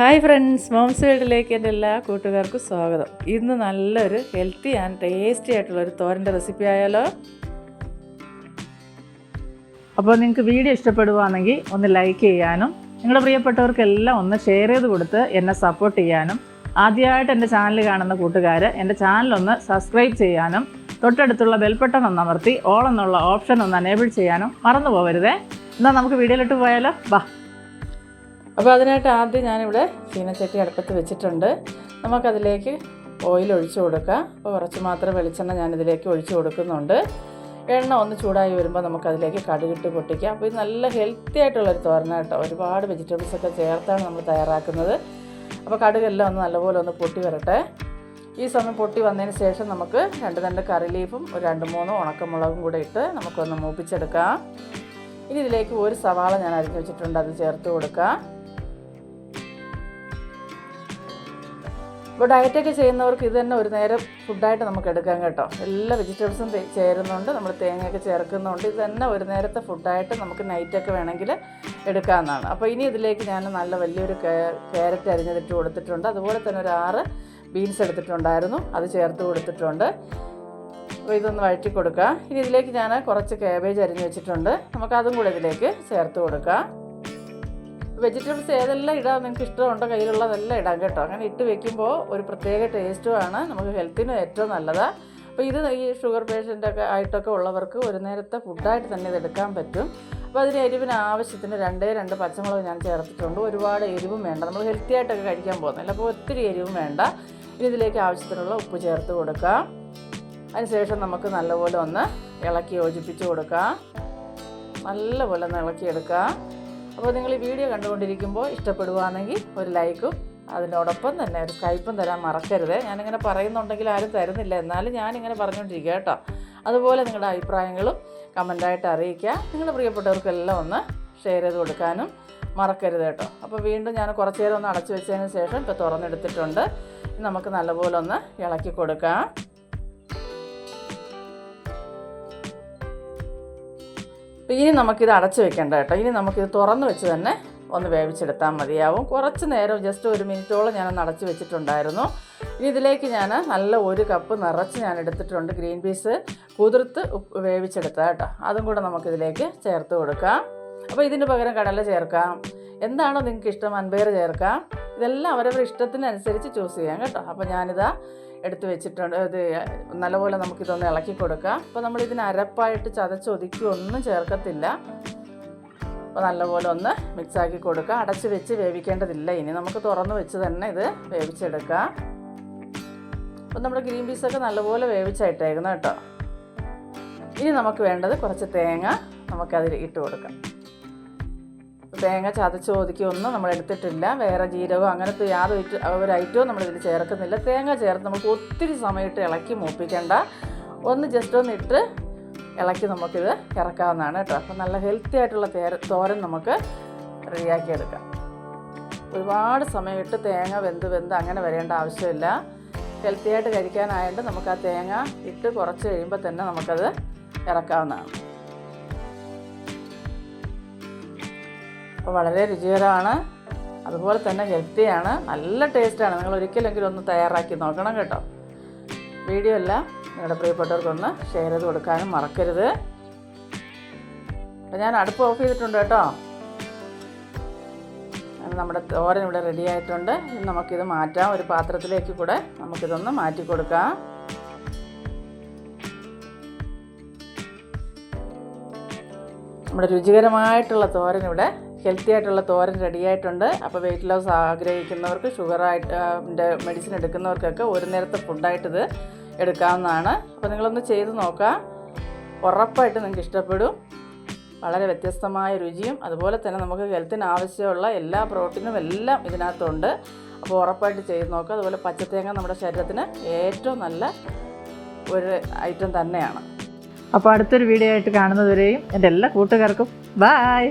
Hi friends moms വീട്ടിലേക്ക് എന്റെ എല്ലാ കൂട്ടുകാർക്കും സ്വാഗതം. ഇന്ന് നല്ലൊരു ഹെൽത്തി ആൻഡ് ടേസ്റ്റി ആയിട്ടുള്ള ഒരു തോരന്റെ റെസിപ്പി ആയാലോ? അപ്പോൾ നിങ്ങൾക്ക് വീഡിയോ ഇഷ്ടപ്പെടുവാണെങ്കിൽ ഒന്ന് ലൈക്ക് ചെയ്യാനും നിങ്ങളുടെ പ്രിയപ്പെട്ടവർക്കെല്ലാം ഒന്ന് ഷെയർ ചെയ്ത് കൊടുത്ത് എന്നെ സപ്പോർട്ട് ചെയ്യാനും ആദ്യമായിട്ട് എന്റെ ചാനൽ കാണുന്ന കൂട്ടുകാർ എന്റെ ചാനലൊന്ന് സബ്സ്ക്രൈബ് ചെയ്യാനും തൊട്ടടുത്തുള്ള ബെൽബട്ടൺ ഒന്ന് അമർത്തി ഓൾ എന്നുള്ള ഓപ്ഷൻ ഒന്ന് അനേബിൾ ചെയ്യാനും മറന്നു പോകരുതേ എന്നാൽ നമുക്ക് വീഡിയോയിലോട്ട് പോയാലോ? ബാ അപ്പോൾ അതിനായിട്ട് ആദ്യം ഞാനിവിടെ ചീനച്ചട്ടി അടുപ്പത്ത് വെച്ചിട്ടുണ്ട്. നമുക്കതിലേക്ക് ഓയിൽ ഒഴിച്ചു കൊടുക്കുക അപ്പോൾ കുറച്ച് മാത്രം വെളിച്ചെണ്ണ ഞാനിതിലേക്ക് ഒഴിച്ചു കൊടുക്കുന്നുണ്ട്. എണ്ണ ഒന്ന് ചൂടായി വരുമ്പോൾ നമുക്കതിലേക്ക് കടുകിട്ട് പൊട്ടിക്കാം. അപ്പോൾ ഇത് നല്ല ഹെൽത്തി ആയിട്ടുള്ളൊരു തോരന കേട്ടോ. ഒരുപാട് വെജിറ്റബിൾസ് ഒക്കെ ചേർത്താണ് നമ്മൾ തയ്യാറാക്കുന്നത്. അപ്പോൾ കടുകെല്ലാം ഒന്ന് നല്ലപോലെ ഒന്ന് പൊട്ടി വരട്ടെ. ഈ സമയം പൊട്ടി വന്നതിന് ശേഷം നമുക്ക് രണ്ട് രണ്ട് കറി ലീഫും ഒരു രണ്ട് മൂന്ന് ഉണക്കമുളകും കൂടെ ഇട്ട് നമുക്കൊന്ന് മൂപ്പിച്ചെടുക്കാം. ഇനി ഇതിലേക്ക് ഒരു സവാള ഞാൻ അരിഞ്ഞു വെച്ചിട്ടുണ്ട്. അത് ചേർത്ത് കൊടുക്കാം. ഇപ്പോൾ ഡയറ്റൊക്കെ ചെയ്യുന്നവർക്ക് ഇത് തന്നെ ഒരു നേരം ഫുഡായിട്ട് നമുക്ക് എടുക്കാം കേട്ടോ. എല്ലാ വെജിറ്റബിൾസും ചേരുന്നുണ്ട്. നമ്മൾ തേങ്ങയൊക്കെ ചേർക്കുന്നുണ്ട്. ഇത് തന്നെ ഒരു നേരത്തെ ഫുഡായിട്ട് നമുക്ക് നൈറ്റൊക്കെ വേണമെങ്കിൽ എടുക്കാവുന്നതാണ്. അപ്പോൾ ഇനി ഇതിലേക്ക് ഞാൻ നല്ല വലിയൊരു ക്യാരറ്റ് അരിഞ്ഞതിട്ട് കൊടുത്തിട്ടുണ്ട്. അതുപോലെ തന്നെ ഒരു ആറ് ബീൻസ് എടുത്തിട്ടുണ്ടായിരുന്നു. അത് ചേർത്ത് കൊടുത്തിട്ടുണ്ട്. അപ്പോൾ ഇതൊന്ന് വഴറ്റി കൊടുക്കുക ഇനി ഇതിലേക്ക് ഞാൻ കുറച്ച് കാബേജ് അരിഞ്ഞ് വെച്ചിട്ടുണ്ട്. നമുക്ക് അതും കൂടെ ഇതിലേക്ക് ചേർത്ത് കൊടുക്കാം. വെജിറ്റബിൾസ് ഏതെല്ലാം ഇടാൻ നിങ്ങൾക്ക് ഇഷ്ടമുണ്ടോ? കയ്യിലുള്ളതെല്ലാം ഇടാം കേട്ടോ. അങ്ങനെ ഇട്ട് വെക്കുമ്പോൾ ഒരു പ്രത്യേക ടേസ്റ്റുമാണ് നമുക്ക് ഹെൽത്തിന് ഏറ്റവും നല്ലതാണ് അപ്പോൾ ഇത് ഈ ഷുഗർ പേഷ്യന്റൊക്കെ ആയിട്ടൊക്കെ ഉള്ളവർക്ക് ഒരു നേരത്തെ ഫുഡായിട്ട് തന്നെ ഇത് എടുക്കാൻ പറ്റും. അപ്പോൾ അതിന് എരിവിന് ആവശ്യത്തിന് രണ്ടേ രണ്ട് പച്ചമുളക് ഞാൻ ചേർത്തിട്ടുണ്ട്. ഒരുപാട് എരിവും വേണ്ട. നമ്മൾ ഹെൽത്തി ആയിട്ടൊക്കെ കഴിക്കാൻ പോകുന്നില്ല. അപ്പോൾ ഒത്തിരി എരിവും വേണ്ട. ഇനി ഇതിലേക്ക് ആവശ്യത്തിനുള്ള ഉപ്പ് ചേർത്ത് കൊടുക്കാം. അതിനുശേഷം നമുക്ക് നല്ലപോലെ ഒന്ന് ഇളക്കി യോജിപ്പിച്ച് കൊടുക്കാം. നല്ലപോലെ ഒന്ന് ഇളക്കിയെടുക്കാം. അപ്പോൾ നിങ്ങൾ ഈ വീഡിയോ കണ്ടുകൊണ്ടിരിക്കുമ്പോൾ ഇഷ്ടപ്പെടുവാണെങ്കിൽ ഒരു ലൈക്കും അതിനോടൊപ്പം തന്നെ ഒരു സ്കൈപ്പും തരാൻ മറക്കരുത്. ഞാനിങ്ങനെ പറയുന്നുണ്ടെങ്കിൽ ആരും തരുന്നില്ല. എന്നാലും ഞാനിങ്ങനെ പറഞ്ഞുകൊണ്ടിരിക്കുക കേട്ടോ. അതുപോലെ നിങ്ങളുടെ അഭിപ്രായങ്ങളും കമന്റായിട്ട് അറിയിക്കുക. നിങ്ങളുടെ പ്രിയപ്പെട്ടവർക്കെല്ലാം ഒന്ന് ഷെയർ ചെയ്ത് കൊടുക്കാനും മറക്കരുത് കേട്ടോ. അപ്പോൾ വീണ്ടും ഞാൻ കുറച്ച് നേരം ഒന്ന് അടച്ചു വെച്ചതിന് ശേഷം ഇപ്പോൾ തുറന്നെടുത്തിട്ടുണ്ട്. നമുക്ക് നല്ലപോലെ ഒന്ന് ഇളക്കി കൊടുക്കാം. ഇനി നമുക്കിത് അടച്ച് വെക്കേണ്ട കേട്ടോ. ഇനി നമുക്കിത് തുറന്ന് വെച്ച് തന്നെ ഒന്ന് വേവിച്ചെടുത്താൽ മതിയാവും. കുറച്ച് നേരം ജസ്റ്റ് ഒരു മിനിറ്റോളം ഞാനൊന്ന് അടച്ച് വെച്ചിട്ടുണ്ടായിരുന്നു. ഇനി ഇതിലേക്ക് ഞാൻ നല്ല ഒരു കപ്പ് നിറച്ച് ഞാൻ എടുത്തിട്ടുണ്ട് ഗ്രീൻ പീസ്. കുതിർത്ത് വേവിച്ചെടുത്ത കേട്ടോ. അതും കൂടെ നമുക്കിതിലേക്ക് ചേർത്ത് കൊടുക്കാം. അപ്പോൾ ഇതിന് പകരം കടല ചേർക്കാം. എന്താണോ നിങ്ങൾക്ക് ഇഷ്ടം അൻപയർ ചേർക്കാം. ഇതെല്ലാം അവരവരുടെ ഇഷ്ടത്തിനനുസരിച്ച് ചൂസ് ചെയ്യാം കേട്ടോ. അപ്പോൾ ഞാനിതാ എടുത്ത് വെച്ചിട്ടുണ്ട്. ഇത് നല്ലപോലെ നമുക്കിതൊന്ന് ഇളക്കി കൊടുക്കാം. അപ്പോൾ നമ്മൾ ഇതിന് അരപ്പായിട്ട് ചതച്ചൊതുക്കി ഒന്നും ചേർക്കത്തില്ല. അപ്പോൾ നല്ലപോലെ ഒന്ന് മിക്സാക്കി കൊടുക്കുക അടച്ച് വെച്ച് വേവിക്കേണ്ടതില്ല. ഇനി നമുക്ക് തുറന്ന് വെച്ച് തന്നെ ഇത് വേവിച്ചെടുക്കാം. അപ്പോൾ നമ്മുടെ ഗ്രീൻ പീസൊക്കെ നല്ലപോലെ വേവിച്ചായിട്ടേക്കുന്നു കേട്ടോ. ഇനി നമുക്ക് വേണ്ടത് കുറച്ച് തേങ്ങ നമുക്കതിൽ ഇട്ട് കൊടുക്കാം. തേങ്ങ ചതച്ച് ഒതുക്കി ഒന്നും നമ്മൾ എടുത്തിട്ടില്ല. വേറെ ജീരകം അങ്ങനത്തെ യാതൊരു ഒരു ഐറ്റവും നമ്മളിതിൽ ചേർക്കുന്നില്ല. തേങ്ങ ചേർത്ത് നമുക്ക് ഒത്തിരി സമയത്ത് ഇളക്കി മൂപ്പിക്കേണ്ട. ഒന്ന് ജസ്റ്റ് ഒന്ന് ഇട്ട് ഇളക്കി നമുക്കിത് ഇറക്കാവുന്നതാണ് കേട്ടോ. അപ്പം നല്ല ഹെൽത്തി ആയിട്ടുള്ള തേര തോരൻ നമുക്ക് റെഡിയാക്കി എടുക്കാം. ഒരുപാട് സമയമിട്ട് തേങ്ങ വെന്ത് വെന്ത് അങ്ങനെ വരേണ്ട ആവശ്യമില്ല. ഹെൽത്തി ആയിട്ട് കഴിക്കാനായതുകൊണ്ട് നമുക്ക് ആ തേങ്ങ ഇട്ട് കുറച്ച് കഴിയുമ്പോൾ തന്നെ നമുക്കത് ഇറക്കാവുന്നതാണ്. അപ്പോൾ വളരെ രുചികരമാണ്. അതുപോലെ തന്നെ ഹെൽത്തിയാണ് നല്ല ടേസ്റ്റാണ് നിങ്ങൾ ഒരിക്കലെങ്കിലും ഒന്ന് തയ്യാറാക്കി നോക്കണം കേട്ടോ. വീഡിയോ എല്ലാം നിങ്ങളുടെ പ്രിയപ്പെട്ടവർക്കൊന്ന് ഷെയർ ചെയ്ത് കൊടുക്കാനും മറക്കരുത്. അപ്പോൾ ഞാൻ അടുപ്പ് ഓഫ് ചെയ്തിട്ടുണ്ട് കേട്ടോ. നമ്മുടെ തോരൻ ഇവിടെ റെഡി ആയിട്ടുണ്ട്. നമുക്കിത് മാറ്റാം. ഒരു പാത്രത്തിലേക്ക് കൂടെ നമുക്കിതൊന്ന് മാറ്റി കൊടുക്കാം. നമ്മുടെ രുചികരമായിട്ടുള്ള തോരൻ ഇവിടെ ഹെൽത്തി ആയിട്ടുള്ള തോരൻ റെഡിയായിട്ടുണ്ട് അപ്പോൾ വെയിറ്റ് ലോസ് ആഗ്രഹിക്കുന്നവർക്ക് ഷുഗറായിട്ട് മെഡിസിൻ എടുക്കുന്നവർക്കൊക്കെ ഒരു നേരത്തെ ഫുഡായിട്ട് ഇത് എടുക്കാവുന്നതാണ്. അപ്പോൾ നിങ്ങളൊന്ന് ചെയ്ത് നോക്കാം. ഉറപ്പായിട്ട് നിങ്ങൾക്ക് ഇഷ്ടപ്പെടും. വളരെ വ്യത്യസ്തമായ രുചിയും അതുപോലെ തന്നെ നമുക്ക് ഹെൽത്തിന് ആവശ്യമുള്ള എല്ലാ പ്രോട്ടീനും എല്ലാം ഇതിനകത്തുണ്ട്. അപ്പോൾ ഉറപ്പായിട്ട് ചെയ്ത് നോക്കുക അതുപോലെ പച്ചത്തേങ്ങ നമ്മുടെ ശരീരത്തിന് ഏറ്റവും നല്ല ഒരു ഐറ്റം തന്നെയാണ്. അപ്പോൾ അടുത്തൊരു വീഡിയോ ആയിട്ട് കാണുന്നതുവരെയും എന്റെ എല്ലാ കൂട്ടുകാർക്കും ബായ്